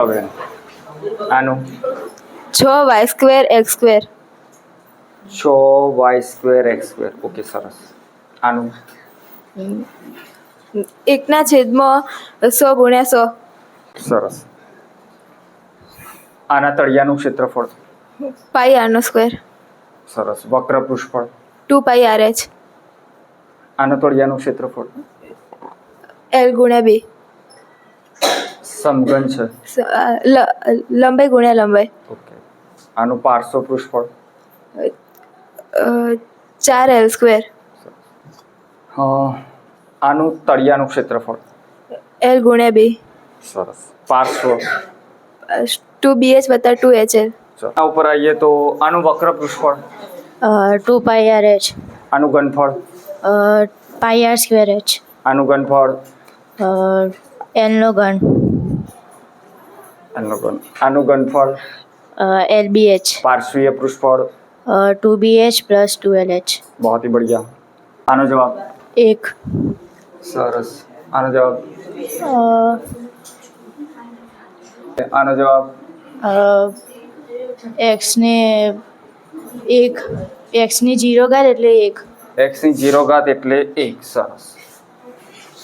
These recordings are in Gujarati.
હવે આનું? છ વાય સ્ક્વેર એક્સ સ્ક્વેર. છ Y square X square. Okay સરસ. આનું? એકના છેદમાં સો ગુણ્યા સો. સરસ. આના તળિયાનું ક્ષેત્રફળ? પાઈ આરનો સ્ક્વેર. સરસ. વક્ર પુષ્ફળ ટુ પાઈ આર એચ. આના તળિયાનું ક્ષેત્રફળ? એલ ગુણ્યા બી. સમઘન છે? લંબાઈ ગુણ્યા લંબાઈ. ઓકે આનું પાર્શ્વ પૃષ્ઠફળ ચાર એલ સ્ક્વેર આનું તળિયાનું ક્ષેત્રફળ? એલ ગુણ્યા બી. સરસ. પાર્શ્વ? ટુ બી એચ વત્તા ટુ એચ એલ. આ ઉપર આવીએ તો આનું વક્ર પૃષ્ઠફળ ટુ પાઈ આર એચ આનું ઘનફળ? પાઈ આર સ્ક્વેર એચ આનું ઘનફળ? એલનો ઘન. આનું ઘન આનું ઘનફળ L B H પાર્શ્વીય પૃષ્ઠફળ two B H plus two L H बहुत ही बढ़िया આનો જવાબ એક સરસ આનો જવાબ આનો જવાબ એક્સને એક એક્સની જીરો ઘાત એટલે એક એક્સ ની જીરો ઘાત એટલે એક સરસ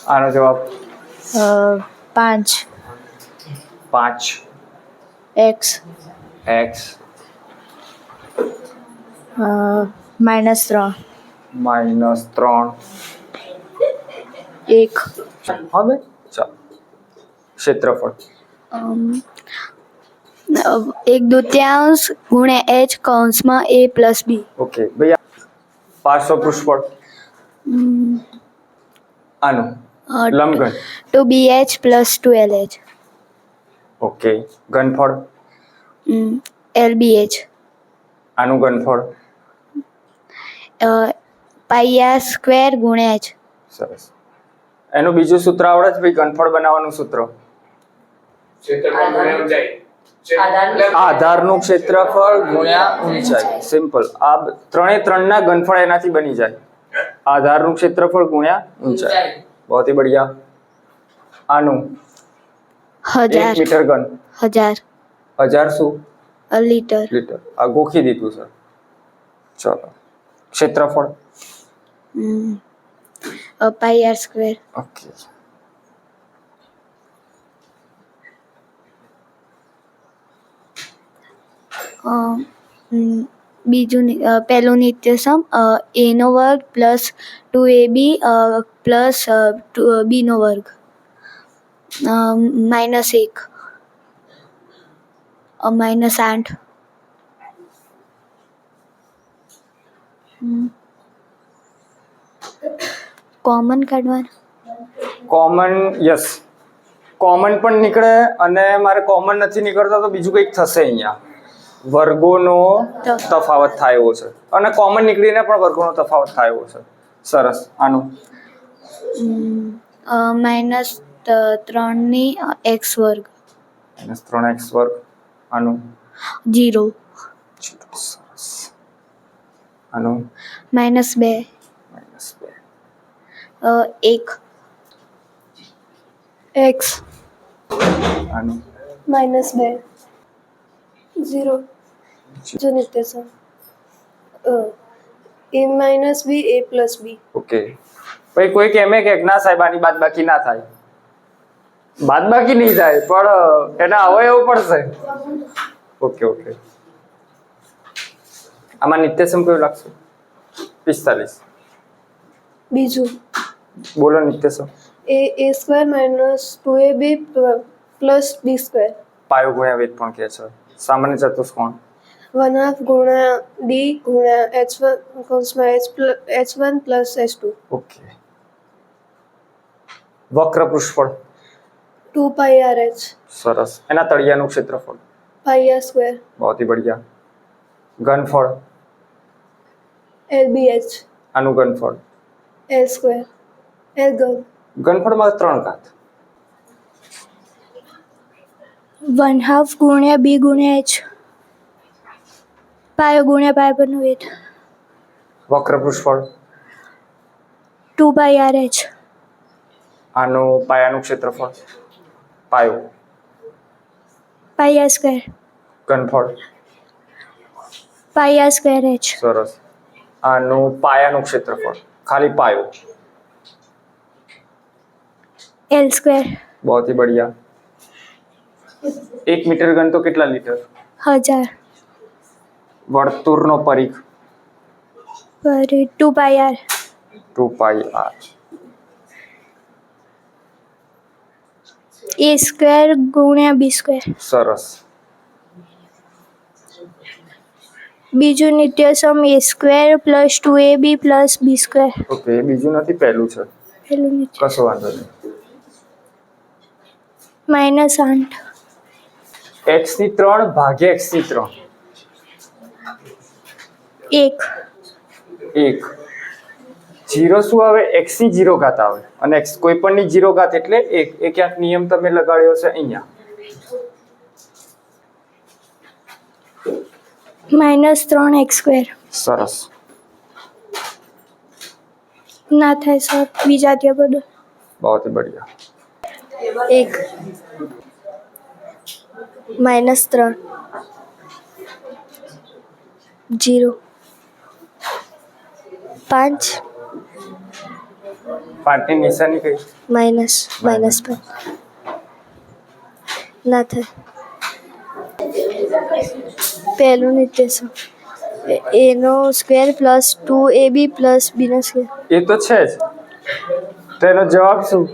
આનો જવાબ અ, પાંચ પાંચ એક્સ એક્સ માઇનસ ત્રણ માઇનસ ત્રણ એક હવે ચાલો ક્ષેત્રફળ એક દુત્યાંશ ગુણ્યા એચ કૌંસમાં એ પ્લસ બી ઓકે ભાઈ પાર્શ્વ પુષ્પળ આનું લંબઘન two B H plus two L H okay ઘનફળ LBH આનું ઘનફળ પાયા સ્ક્વેર ગુણ્યા એચ સરસ. એનું બીજું સૂત્ર આવડે છે ભાઈ ઘનફળ બનાવવાનું સૂત્ર? આધારનું ક્ષેત્રફળ ગુણ્યા ઊંચાઈ. સિમ્પલ આ ત્રણે ત્રણના ગનફળ એનાથી બની જાય. આધારનું ક્ષેત્રફળ ગુણ્યા ઊંચાઈ. બહુ બઢિયા. આનું હજાર. મીટર ઘન. હજાર. હજાર શું? લીટર. લીટર. આ ગોખી દીધું સર ચલો. ક્ષેત્રફળ? Pi R square. ઓકે. બીજું પહેલું નિત્યસમ એનો વર્ગ plus two A B plus બીનો વર્ગ. માઇનસ એક. માઇનસ આઠ. કોમન કાઢવાનું? કોમન યસ કોમન પણ નીકળે અને મારે કોમન નથી નીકળતા તો બીજું કંઈક થશે અહીંયા. વર્ગોનો તફાવત થાય એવો છે. અને કોમન નીકળીને પણ વર્ગોનો તફાવત થાય એવો છે. સરસ. આનું? માઇનસ ત્રણની એક્સ વર્ગ. માઇનસ ત્રણ એક્સ વર્ગ. આનું? જીરો. સરસ. આનું? માઇનસ બે. માઇનસ બે. એક. એક્સ આનું? માઇનસ બે. ઝીરો જો નિત્યસમ A minus B A plus B. Okay. પછી કોઈ કેમે કે ના સાહેબ આની બાદ બાકી ના થાય. બાદ બાકી નહીં થાય પણ એના અવયવ પડશે. Okay okay. આમાં નિત્યસમ કયું લાગશે? પિસ્તાલીસ. બીજું? બોલો નિત્યસમ. A A square minus two A B plus B square. પાયો ગુણ્યા વેદ પણ કહે છે. સામાન્ય ચતુષ્કોણ વન હાફ ગુણ્યા ડી ગુણ્યા એચ વન કૌંસમાં H H one plus H two. Okay. વક્ર પૃષ્ઠફળ ટુ પાઈ આર એચ સરસ એના તળિયાનું ક્ષેત્રફળ પાઈ આર સ્ક્વેર બહુ ही बढ़िया ઘનફળ એલ બી એચ આનું ઘનફળ એલ સ્ક્વેર એલ ગન ઘનફળમાં ત્રણ ઘાત વન હાફ ગુણ્યા બી ગુણ્યા એચ પાયો ગુણ્યા પાય પરનું વેટ વક્ર પૃષ્ઠફળ ટુ પાઈ આર એચ આનું પાયાનું ક્ષેત્રફળ પાયો pi R square confirm pi R square H સરસ આનું પાયાનું ક્ષેત્રફળ ખાલી પાયો એલ સ્ક્વેર બહુ ही बढ़िया એક મીટર ઘન તો કેટલા લીટર હજાર વર્તુળનો પરિઘ પર two pi R two pi R A square ગુણ્યા બી સ્ક્વેર. સરસ. બીજું નિત્યસમ A square plus two A B plus B square. Okay બીજું નથી પહેલું છે. પહેલું નિત્ય કશો વાંધો નહીં. માઇનસ આઠ. એક્સની ત્રણ ભાગ્યા એક્સની ત્રણ. એક. એક. જીરો શું આવે? એક્સી જીરો ઘાત આવે. અને કોઈ પણની જીરો ઘાત એટલે એક એ ક્યાંક નિયમ તમે લગાડ્યો છે અહીંયા. માઇનસ ત્રણ એક્સ સ્ક્વેર. સરસ. ના થાય સર બીજા ત્યાં બધું. બહુ જ બઢિયા. એક. માઇનસ ત્રણ. જીરો. પાંચ. પાંચની નિશાની કઈ માઇનસ માઇનસ પાંચ ના થાય પહેલું નિત્યસમ એ- એનો square plus two A B plus Bino square એ તો છે જ તો એનો જવાબ શું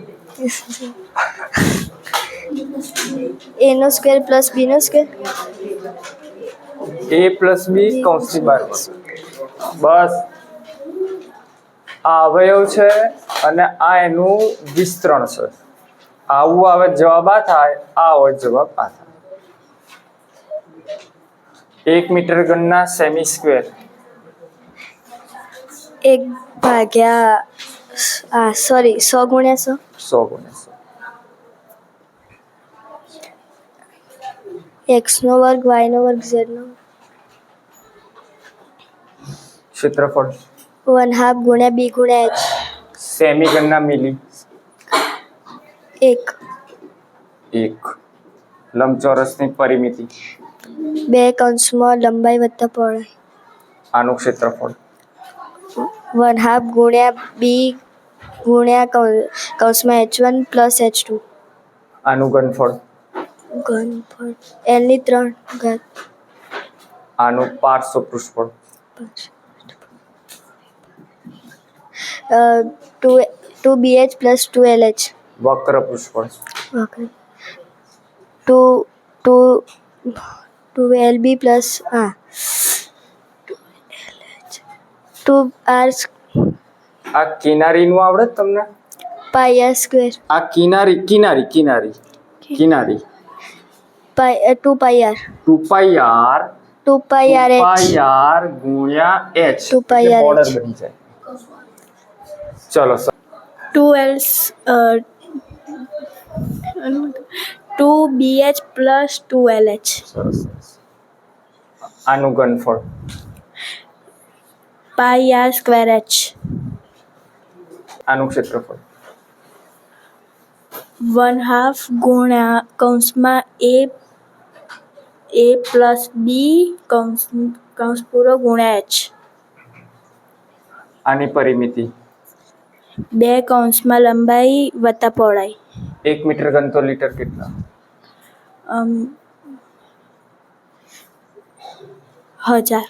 એનો સ્ક્વેર પ્લસ બીનો સ્ક્વેર એ પ્લસ બી કૌંસની બાર બસ આ અવયવ છે અને આ એનું વિસ્તરણ છે. આવું આવે જવાબ આ થાય આ હોય જવાબ આ થાય. એક મીટર ગણના સેમી સ્ક્વેર એક ભાગ્યા આ સોરી સો ગુણ્યા સો? સો ગુણ્યા સો. એક્સનો વર્ગ વાયનો વર્ગ ઝેડનો ક્ષેત્રફળ. વન હાફ ગુણ્યા બી ગુણ્યા એચ. સેમી ગણના મિલી. એક. એક. લંબચોરસની પરિમિતિ. બે કૌંસમાં લંબાઈ વત્તા પહોળાઈ આનું ક્ષેત્રફળ. વન હાફ ગુણ્યા બી ગુણ્યા કૌંસમાં H one plus H two. આનું ઘનફળ. ઘનફળ. એલની ત્રણ ઘાત. આનું પાર્શ્વ. પૃષ્ઠફળ પાંચ two two B H plus two L H વક્ર પૃષ્ઠફળ two two two L B plus હા ટુ આર આ કિનારીનું આવડે છે તમને? પાઈ આર સ્ક્વેર આ કિનારી કિનારી કિનારી કિનારી pi two pi R two pi R two pi R H pi R ગુણ્યા H Two pi r border h. બની જાય. ચલો two L's two BH plus two L H સરસ સરસ. આનું ઘનફળ? પાઈ આર સ્ક્વેર એચ આનું ક્ષેત્રફળ? વન હાફ ગુણ્યા કૌંસમાં એ એ પ્લસ બી કૌંસ કૌંસ પૂરો ગુણ્યા એચ આની પરિમિતિ? બે કૌંસમાં લંબાઈ વત્તા પહોળાઈ. એક મીટર ઘન તો લીટર કેટલા? અમ, હજાર.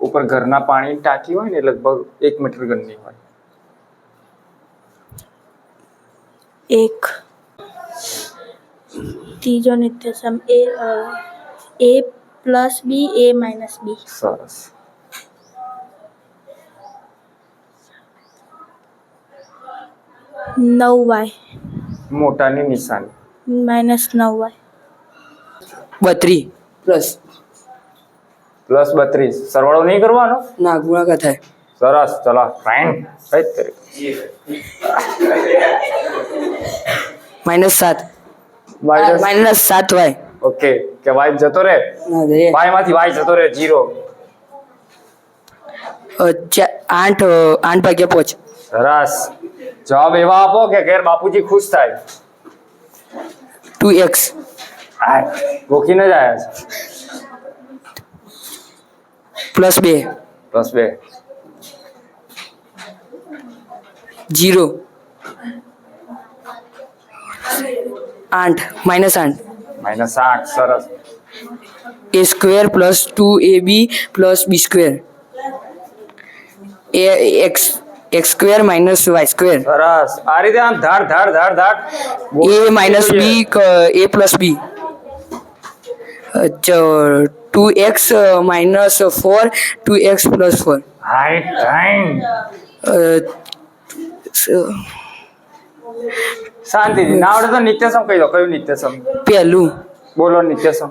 ઉપર ઘરના પાણી ટાંકી હોય ને લગભગ એક મીટર ઘનની હોય. એક. ત્રીજો નિત્યસમ A A plus B A minus બી. સરસ. નવ વાય. મોટાની નિશાની. માઇનસ નવ વાય. બત્રી પ્લસ. પ્લસ બત્રીસ. સરવાળો નહીં કરવાનો? ના ગુણાકાર થાય. સરસ ચલો. ફાઇન કઈ તરીકે માઇનસ સાત. માઇનસ માઇનસ સાત વાય. ઓકે કે વાય જતો રહે? વાયમાંથી વાય જતો રે જીરો આઠ આઠ ભાગ્યા પોચ. સરસ. જવાબ એવા આપો કે ઘેર બાપુજી ખુશ થાય. Two X. આ ગોખીને જ આવ્યા છે. પ્લસ બે. પ્લસ બે. જીરો. આઠ. માઇનસ આઠ. માઇનસ આઠ સરસ. A square plus two A B plus B square. A X. X square minus Y square સરસ. આ રીતે આમ ધાડ ધાડ ધાડ ધાડ A minus B A plus B two X minus four two X plus four શાંતિથી ના આવડે તો નિત્યસમ કહી દો. કયું નિત્યસમ? પહેલું. બોલો નિત્યસમ.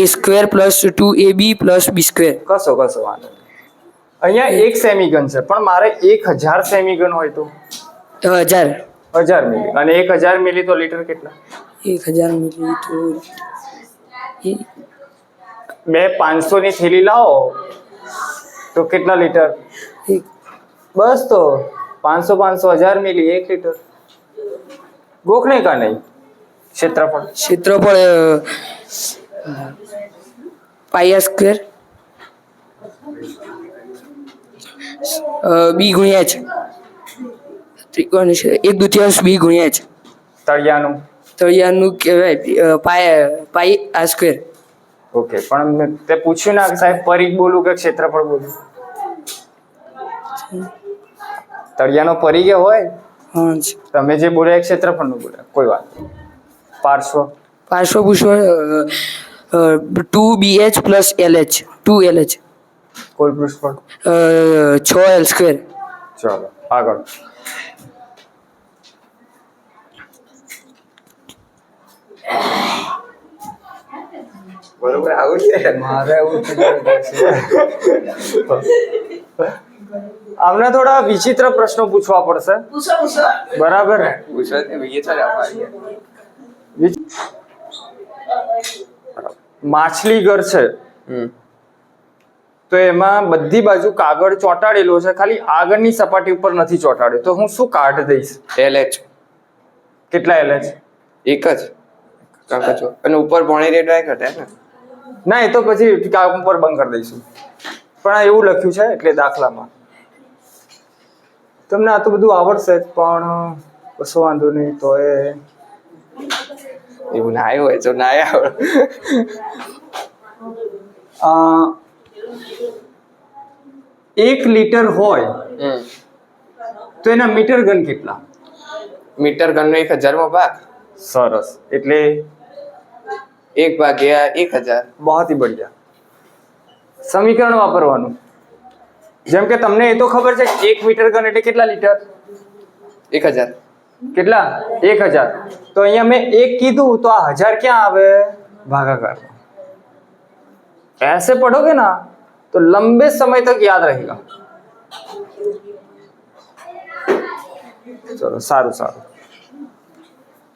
A square plus two A B plus B square કશો કશો વાંધો. અહીંયા એક સેમીગન છે પણ મારે એક હજાર સેમીગન હોય તો? હજાર. હજાર મિલી અને એક હજાર મિલી તો લીટર કેટલા? એક હજાર મિલી તો બે પાંચસો ની થેલી લાવો તો કેટલા લીટર બસ તો પાંચસો પાંચસો હજાર મિલી એક લીટર ગોખણે કા નહીં? ક્ષેત્રફળ. ક્ષેત્રફળ પાયા સ્ક્વેર બી ગુણ્યા એચ ત્રિકોણ છે. એક દુત્યાંશ બી ગુણ્યા એચ તળિયાનું? તળિયાનું કહેવાય પાય પાય આ સ્ક્વેર ઓકે પણ મેં તે પૂછ્યું ના કે સાહેબ પરિઘ બોલું કે ક્ષેત્રફળ બોલું? તળિયાનો પરિઘ હોય? તમે જે બોલ્યા ક્ષેત્રફળનું બોલ્યા. કોઈ વાત. પાર્શ્વ? પાર્શ્વ પુષ્પ two B H plus L H. Two L H. કોઈ પૃષ્ઠફળ છ એલ સ્ક્વેર. ચાલો આગળ. બરોબર આવું છે? મારે આમને થોડા વિચિત્ર પ્રશ્નો પૂછવા પડશે. બરાબર? ને પૂછો ને બીજે ચાલે આપણે વિચ- માછલી ઘર છે. હમ. તો એમાં બધી બાજુ કાગળ ચોંટાડેલો છે ખાલી આગળની સપાટી ઉપર નથી ચોંટાડ્યો. તો હું શું કાઢ દઈશ? એલ એચ કેટલા એલ એચ એક જ. કાકા અને ઉપર ભણી રેડ વાય ઘટે ને ના? એ તો પછી કામ ઉપર બંધ કરી દઈશું. પણ આ એવું લખ્યું છે એટલે દાખલામાં. તમને આ તો બધું આવડશે પણ કશો વાંધો નહીં તો એ એવું ના હોય તો ના આવડે એક લીટર હોય હમ તો એના મીટર ગન કેટલા મીટર ગનનો એક હજારમો ભાગ સરસ એટલે એક ભાગ્યા એક હજાર બહોત હી બઢિયા સમીકરણ વાપરવાનું જેમ કે તમને એ તો ખબર છે કે એક મીટર ગન એટલે કેટલા લીટર એક હજાર કેટલા એક હજાર તો અહીંયા મેં એક કીધું તો આ હજાર ક્યાં આવે ભાગાકાર ऐसे पढ़ोगे ना तो लंबे समय तक याद रहेगा ચલો સારું સારું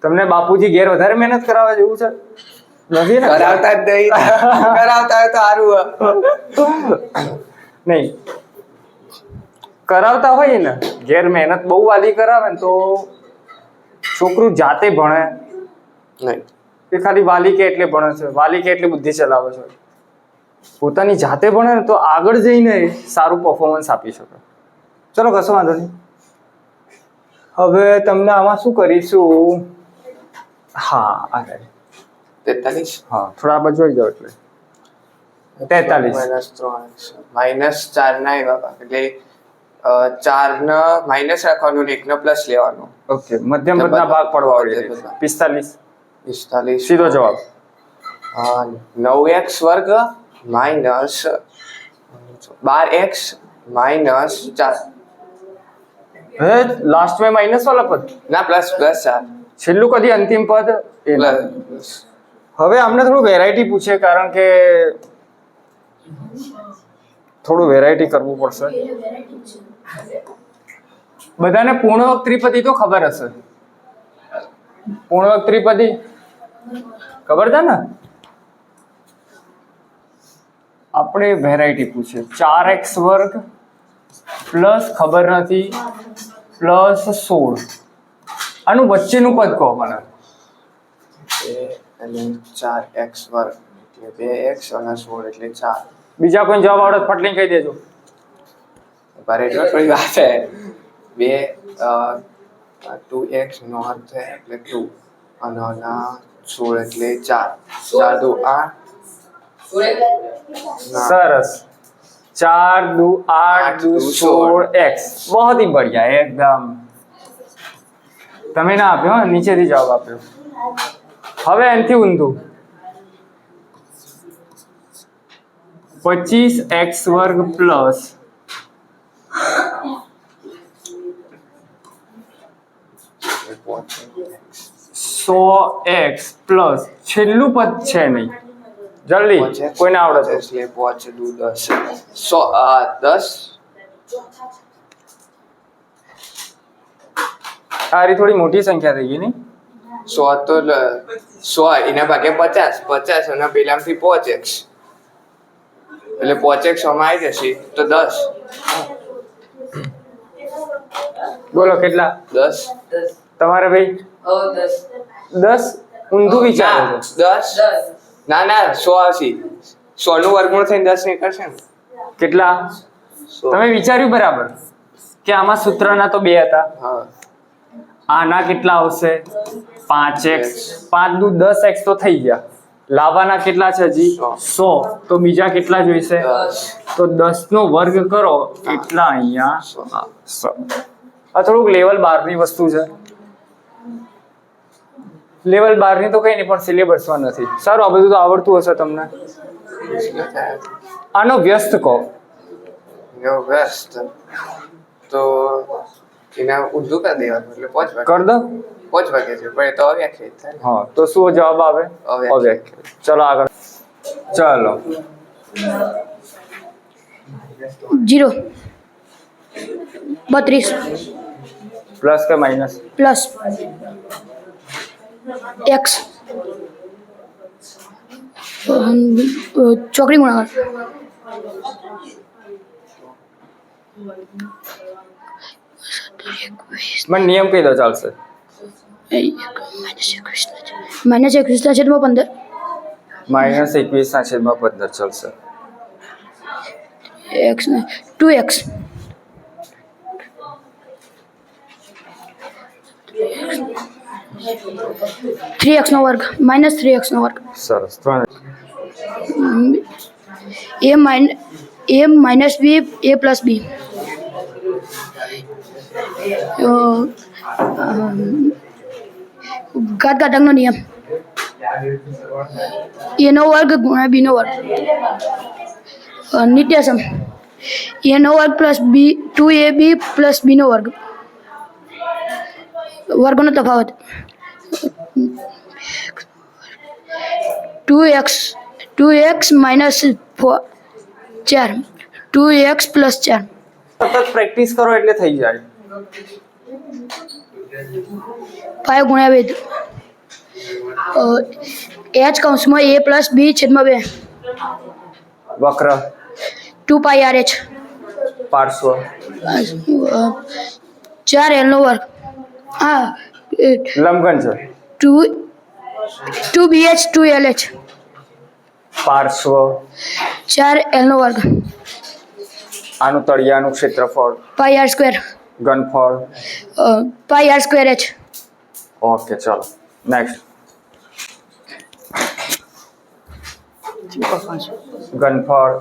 તમને બાપુજી ઘેર વધારે મહેનત કરાવવા જેવું છે નથી ને કરાવતા જ નહીં કરાવતા હોય તો સારું નહીં કરાવતા હોય ને ઘેર મહેનત બહુ વાલી કરાવે ને તો છોકરું જાતે ભણે નહીં કે ખાલી વાલી કે એટલે ભણે છે વાલી કે એટલે બુદ્ધિ ચલાવે છે પોતાની જાતે ભણે ને તો આગળ જઈને સારું પરફોર્મન્સ આપી શકે. ચલો કશો વાંધો નહીં. હવે તમને આમાં શું કરીશું? હા આ તેતાલીસ? હા થોડા આ બાજુ આવી જાઓ એટલે. તેતાલીસ. માઇનસ ત્રણ. માઇનસ ચાર ના એવા એટલે ચાર ને માઇનસ રાખવાનું એક ને પ્લસ લેવાનું. ઓકે મધ્યમ પદના ભાગ પડવા પિસ્તાલીસ. પિસ્તાલીસ. સીધો જવાબ. નવ એક્સ વર્ગ માઇનસ બાર એક્સ માઇનસ ચાર. હે લાસ્ટ મેં માઇનસ વાળા પદ? ના પ્લસ પ્લસ ચાર. છેલ્લું કદી અંતિમ પદ? હવે અમને થોડું વેરાયટી પૂછે કારણ કે થોડું વેરાયટી કરવું પડશે. બધાને પૂર્ણવક ત્રિપદી તો ખબર હશે. પૂર્ણ ત્રિપદી? ખબર છે ને? આપણે વેરાયટી પૂછે. ચાર એક્સ વર્ગ પ્લસ ખબર નથી પ્લસ સોળ. આનું વચ્ચેનું પદ કહો મને. એટલે ચાર એક્સ વર્ગ એટલે બે એક્સ અને સોળ એટલે ચાર. બીજા કોઈ જવાબ આવડે ફટલી કહી દેજો. ભારે એટલો થોડી વાત છે. બે ટુ એક્સ નો અર્થ એટલે ટુ. અને સોળ એટલે ચાર. ચાર દુ આઠ. સરસ चार दो आठ आठ दो दो सोल एक्स बहुत ही बढ़िया एकदम તમે ના આપ્યો હો, નીચેથી જવાબ આપ્યો હવે એનથી ઊંધું પચીસ એક્સ વર્ગ પ્લસ એટલે પાંચ x. સો એક્સ પ્લસ છેલ્લું પદ છે નહીં જલ્દી કોઈને આવડે એટલે પાંચ દુ દસ. સો દસ? આરી થોડી મોટી સંખ્યા થઈ ગઈ નહીં સો તો સો એના ભાગે પચાસ. પચાસ અને પેલામાંથી પાંચ એક્સ એટલે પાંચ એક્સ આમાં આવી જશે. તો દસ. બોલો કેટલા? દસ. તમારે ભાઈ? દસ. ઊંધું વિચારો દસ. ના ના સો આવશે સો નું વર્ગમૂળ થઈને દસ નીકળશે ને. કેટલા? તમે વિચાર્યું બરાબર કે આમાં સૂત્રના તો બે હતા. હા. આના કેટલા આવશે? પાંચ એક્સ. પાંચનું દસ એક્સ તો થઈ ગયા. લાવવાના કેટલા છે હજી? સો. તો બીજા કેટલા જોઈશે? તો દસ નો વર્ગ કરો. એટલા અહીંયા? આ થોડુંક લેવલ બારની વસ્તુ છે. લેવલ બારની તો કંઈ નહીં પણ સિલેબસમાં નથી. સારું આ બધું તો આવડતું હશે તમને. આનો વ્યસ્ત કહો. વ્યસ્ત? તો એના ઊંધું કરી દેવાનું એટલે પાંચ વાગે. કર દો. પાંચ વાગે છે પણ એ તો અવ્યાખ્યાયિત થાય હા તો શું જવાબ આવે? અવ્યાખ્યાયિત. અવ્યાખ્યાયિત. ચલો આગળ. ચલો. જીરો. બત્રીસ. પ્લસ કે માઇનસ પ્લસ એક્સ ચોકડી ગુણાકાર મને નિયમ કહી દો ચાલશે માઇનસ એકવીસના છેદમાં પંદર માઇનસ એકવીસ ના છેદમાં પંદર ચાલશે એક્સ ટુ એક્સ થ્રી એક્સનો વર્ગ માઇનસ થ્રી એક્સનો વર્ગ. સરસ ત્રણ A minus A minus B A plus B ઘાત ઘાતકનો નિયમ. એનો વર્ગ ગુણ્યા બીનો વર્ગ. નિત્યસમ. એનો વર્ગ plus B two A B plus બીનો વર્ગ. વર્ગનો તફાવત. Two X two X minus four ચાર. ટુ એક્સ પ્લસ ચાર. સતત પ્રેક્ટિસ કરો એટલે થઈ જાય. ફાઇવ ગુણ્યા વેદ એચ કૌંસમાં એ પ્લસ બી છેદમાં બે. વક્ર. Two pi R H. પાર્શ્વ. ચાર એલનો વર્ગ. હા લંબઘન છે. Two two B H two L H પાર્શ્વ. ચાર એલનો વર્ગ. આનું તળિયાનું ક્ષેત્રફળ. Pi R square ઘનફળ. Pi R square H okay ચલો. નેક્સ્ટ ઘનફળ.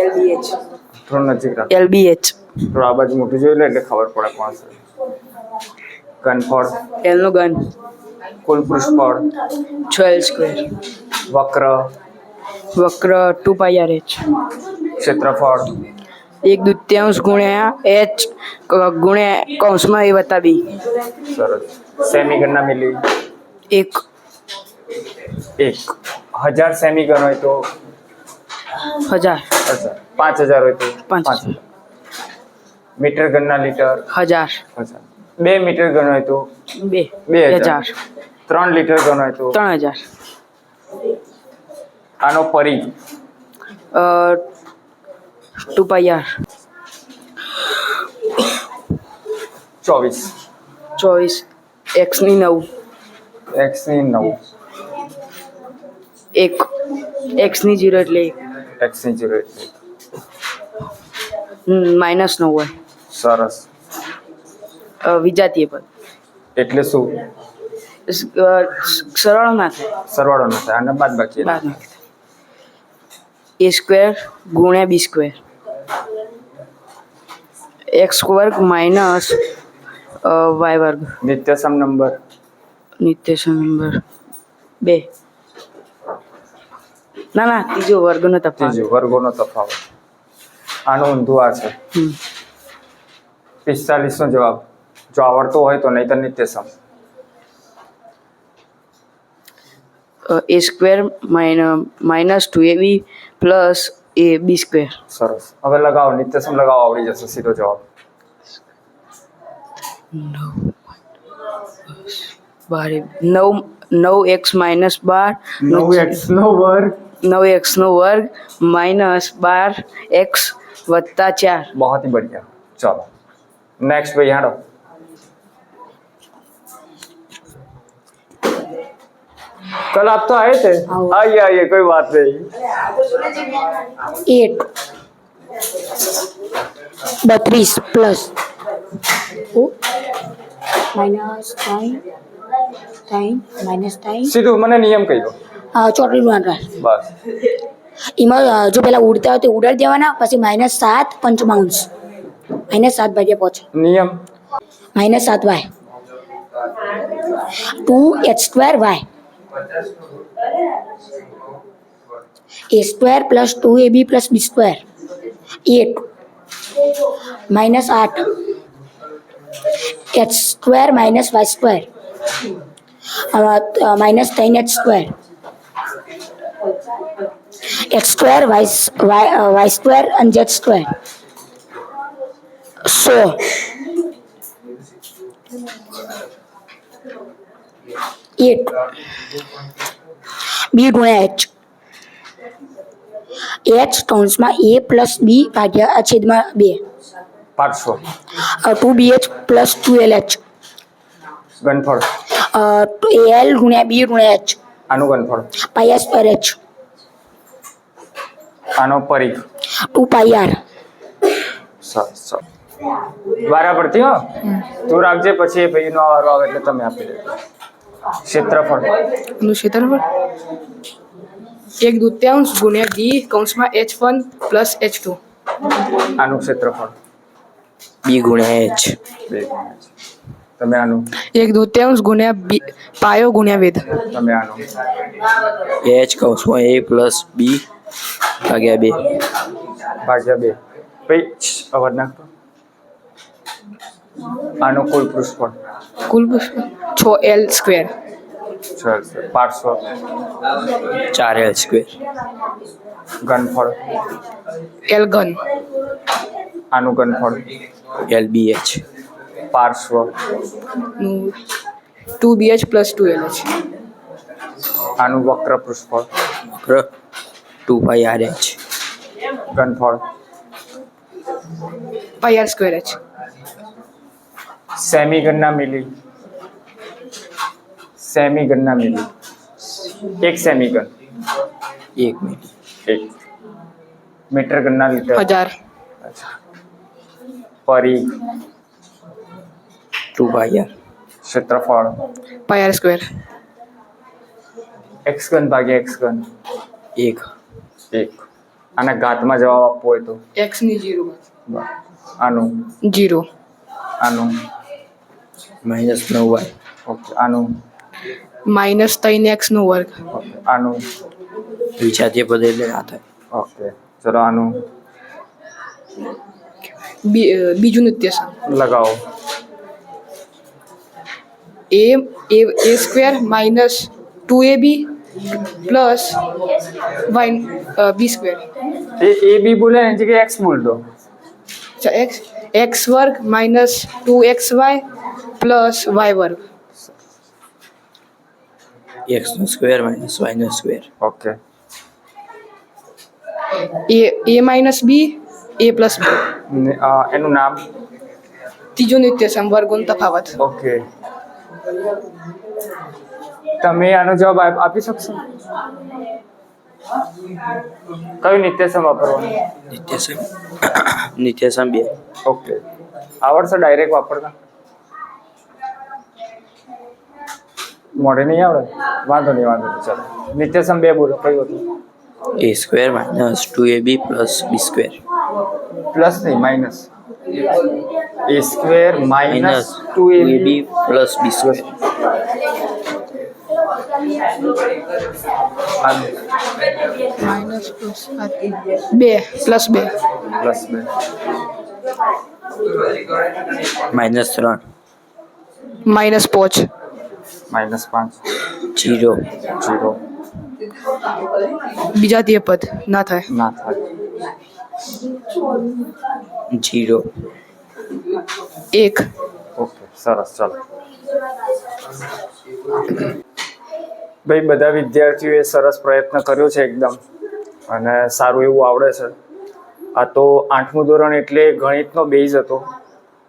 એલબીએચ થોડું નજીક રાખ. એલબીએચ થોડું આ બાજુ મોટું જોઈ લે એટલે ખબર પડે કોણ છે. ઘનફળ એલનો ગન કુલ પૃષ્ઠફળ છ એલ સ્ક્વેર વક્ર વક્ર ટુ પાઈ આર એચ ક્ષેત્રફળ એક દૂત્યાંશ ગુણ્યા એચ ગુણ્યા કૌંસમાં એ વત્તા બી સરસ સેમી ગણના મિલી એક એક હજાર સેમી ગણ હોય તો હજાર હજાર પાંચ હજાર હોય તો પાંચ પાંચ હજાર મીટર ગણના લીટર હજાર હજાર બે મીટર ગણ હતું? તો બે. બે હજાર. ત્રણ લીટર ગણ હતું? તો ત્રણ હજાર. આનો પરી? ટુ પાઈ આર ચોવીસ. ચોવીસ. એક્સની નવ. એક્સની નવ. એક. એક્સની જીરો એટલે એક્સની જીરો એટલે માઇનસ નવ હોય. સરસ. વિજાતીય પદ. એટલે શું? સરવાળો ના થાય. સરવાળો ના થાય. અને બાદ બાકી બાદ એ સ્ક્વેર ગુણ્યા બી સ્ક્વેર એક્સ વર્ગ માઇનસ વાય વર્ગ. નિત્યસમ નંબર નિત્યસમ નંબર બે. ના ના ત્રીજો વર્ગનો તફાવત. ત્રીજો વર્ગોનો તફાવત. આનો ઊંધું આ છે. પિસ્તાલીસનો પિસ્તાલીસ નો જવાબ. જો આવડતો હોય તો નહીં તો નિત્યસમ A square minus two A B plus A B square સરસ હવે લગાવો નિત્યસમ લગાવો આવડી જશે સીધો જવાબ બાર એ- નવ નવ એક્સ માઇનસ બાર નવ એક્સ નો વર્ગ નવ એક્સ નો વર્ગ માઇનસ બાર એક્સ વત્તા ચાર बहुत ही बढ़िया चलो नेक्स्ट भाई कल आप तो आए थे आइए आइए कोई बात नहीं એટ બત્રીસ પ્લસ માઇનસ ત્રણ ત્રણ માઇનસ ત્રણ સીધું મને નિયમ કહી દો ચોટલીનું આંકડા બસ એમાં અ, જો પેલા ઉડતા હોય તો ઉડાડી દેવાના પછી માઇનસ સાત પંચમાંશ માઇનસ સાત ભાગ્યા પહોંચે નિયમ માઇનસ સાત Y two H square Y A square plus two A B plus B square eight minus આઠ H square minus Y square minus ત્રણ H square X square Y Y square અને જેડ સ્ક્વેર સો એટ બી ગુણ્યા એચ એચ ટોન્સમાં એ પ્લસ બી ભાગ્યા છેદમાં બે. પાંચસો. Two B H plus two L H ગનફળ L ગુણ્યા બી ગુણ્યા એચ આનું ગનફળ પાઈ એસ પર એચ આનો પરીખ ટુ પાઈ આર બરાબર થયો તું રાખજે પછી ભાઈ ભાઈનો વારો આવે એટલે તમે આપી દેજો. ક્ષેત્રફળ? નું ક્ષેત્રફળ? એક દૂત્યાંશ ગુણ્યા ડી કૌંસમાં H one plus H two. આનું ક્ષેત્રફળ? બી ગુણ્યા એચ. બે ગણા છે. તમે આનું? એક દૂત્યાંશ ગુણ્યા બી પાયો ગુણ્યા વેદ. તમે આનું? એચ કૌંસમાં એ પ્લસ બી ભાગ્યા બે. ભાગ્યા બે. ભાઈ છ, અવાજ નાખતો. આનો કુલ પૃષ્ઠફળ કુલ છ એલ સ્ક્વેર પાંચસો ચાર એલ સ્ક્વેર ઘનફળ? એલ ઘન. આનું ઘનફળ? એલ બી એચ પાર્શ્વ? નું two B H plus two L H આનું વક્ર પુષ્ફળ વક્ર ટુ પાઈ આર એચ ઘનફળ? પાઈ આર સ્ક્વેર એચ સેમી ગણના મિલી. સેમી ગણના મિલી. એક સેમી ગણ એક મિનિટ એક. મીટર ગણના લીટર. હજાર. પરિઘ ટુ આર ક્ષેત્રફળ. પાઈ સ્ક્વેર એક્સ ઘન ભાગ્યા એક્સ ઘન એક. એક. આના ઘાતમાં જવાબ આપવો હોય તો? એક્સની જીરો આનું. જીરો આનું. માઇનસ નવ વાય ઓકે આનું માઇનસ ત્રણ એક્સનો વર્ગ ઓકે આનું વિજાતીય પદ એટલે ના થાય ઓકે ચલો આનું બી અ, બીજું નિત્યસમ લગાવો a a a square minus two a b plus y b square a a b બોલે એની જગ્યાએ એક્સ બોલ દો એક્સ એક્સ વર્ગ minus two x y plus y વર્ગ. એક્સ નો square minus Y no square okay a a minus b a plus b એનું નામ? ત્રીજો નિત્યસમ વર્ગોનો તફાવત. ઓકે તમે આનો જવાબ આપ- આપી શકશો? કયું નિત્યસમ વાપરવાનું? નિત્યસમ. નિત્યસમ બે. ઓકે આવડશે ડાયરેક્ટ વાપરતા? મોઢે નહીં આવડે? વાંધો નહીં વાંધો નહીં ચાલો. નિત્યસમ બે બોલો કયું હતું? A square minus two a b plus b square plus નહીં minus. A square minus two two a b plus b square minus plus બે પ્લસ બે. પ્લસ બે. માઇનસ ત્રણ માઇનસ પાંચ. માઇનસ પાંચ. જીરો. જીરો. બીજા તે પદ ના થાય. ના થાય. જીરો. એક. ઓકે સરસ ચાલો. ભાઈ બધા વિદ્યાર્થીઓએ સરસ પ્રયત્ન કર્યો છે એકદમ. અને સારું એવું આવડે છે. આ તો આઠમું ધોરણ એટલે ગણિતનો બેઝ હતો.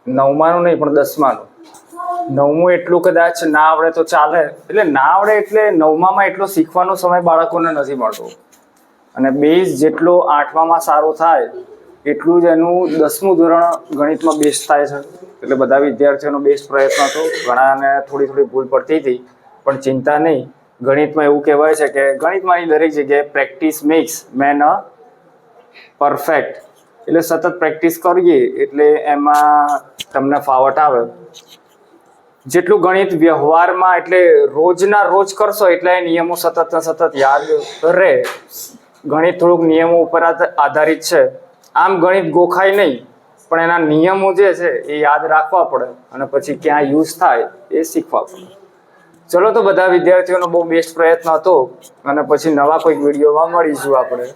નવમાનું નહીં પણ દસમાનું. નવમું એટલું કદાચ ના આવડે તો ચાલે. એટલે ના આવડે એટલે નવમામાં એટલો શીખવાનો સમય બાળકોને નથી મળતો. અને બેઝ જેટલો આઠમામાં સારો થાય, એટલું જ એનું દસમું ધોરણ ગણિતમાં બેસ્ટ થાય છે. એટલે બધા વિદ્યાર્થીઓનો બેસ્ટ પ્રયત્ન હતો. ઘણાને થોડી થોડી ભૂલ પડતી હતી, પણ ચિંતા નહીં. ગણિતમાં એવું કહેવાય છે કે ગણિતમાંની દરેક જગ્યાએ practice makes man a perfect એટલે સતત પ્રેક્ટિસ કરીએ, એટલે એમાં તમને ફાવટ આવે. જેટલું ગણિત વ્યવહારમાં એટલે રોજના રોજ કરશો એટલે એ નિયમો સતત સતત યાદ રહે. ગણિત થોડુંક નિયમો ઉપર આધ- આધારિત છે. આમ ગણિત ગોખાય નહીં, પણ એના નિયમો જે છે એ યાદ રાખવા પડે અને પછી ક્યાં યુઝ થાય એ શીખવા પડે. ચલો તો બધા વિદ્યાર્થીઓનો બહુ બેસ્ટ પ્રયત્ન હતો અને પછી નવા કોઈક વિડીયોમાં મળીશું આપણે.